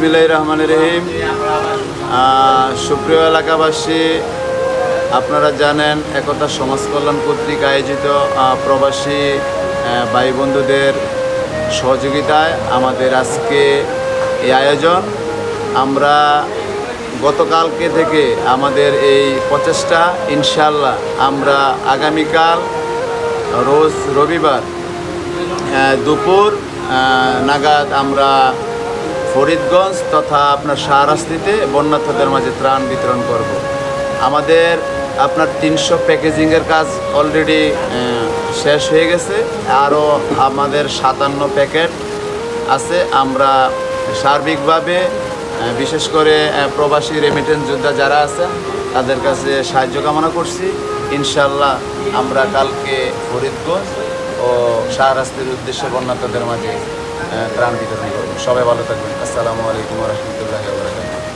বিসমিল্লাহ রহমান রহিম। সুপ্রিয় এলাকাবাসী, আপনারা জানেন একতা সমাজ কল্যাণ কর্তৃক আয়োজিত প্রবাসী ভাই বন্ধুদের সহযোগিতায় আমাদের আজকে এই আয়োজন। আমরা গতকালকে থেকে আমাদের এই প্রচেষ্টা ইনশাল্লাহ আমরা আগামীকাল রোজ রবিবার দুপুর নাগাদ আমরা ফরিদগঞ্জ তথা আপনার শাহরাস্তিতে বন্যার্থদের মাঝে ত্রাণ বিতরণ করব। আমাদের আপনার তিনশো প্যাকেজিংয়ের কাজ অলরেডি শেষ হয়ে গেছে। আরও আমাদের সাতান্ন প্যাকেট আছে। আমরা সার্বিকভাবে বিশেষ করে প্রবাসী রেমিটেন্স যোদ্ধা যারা আছে তাদের কাছে সাহায্য কামনা করছি। ইনশাল্লাহ আমরা কালকে ফরিদগঞ্জ ও শাহরাস্তির উদ্দেশ্যে বন্যার্থদের মাঝে ত্রাণ বিতরণ করব সবাই ভালো থাকবেন। আসসালামু আলাইকুম রহমতুল্লাহ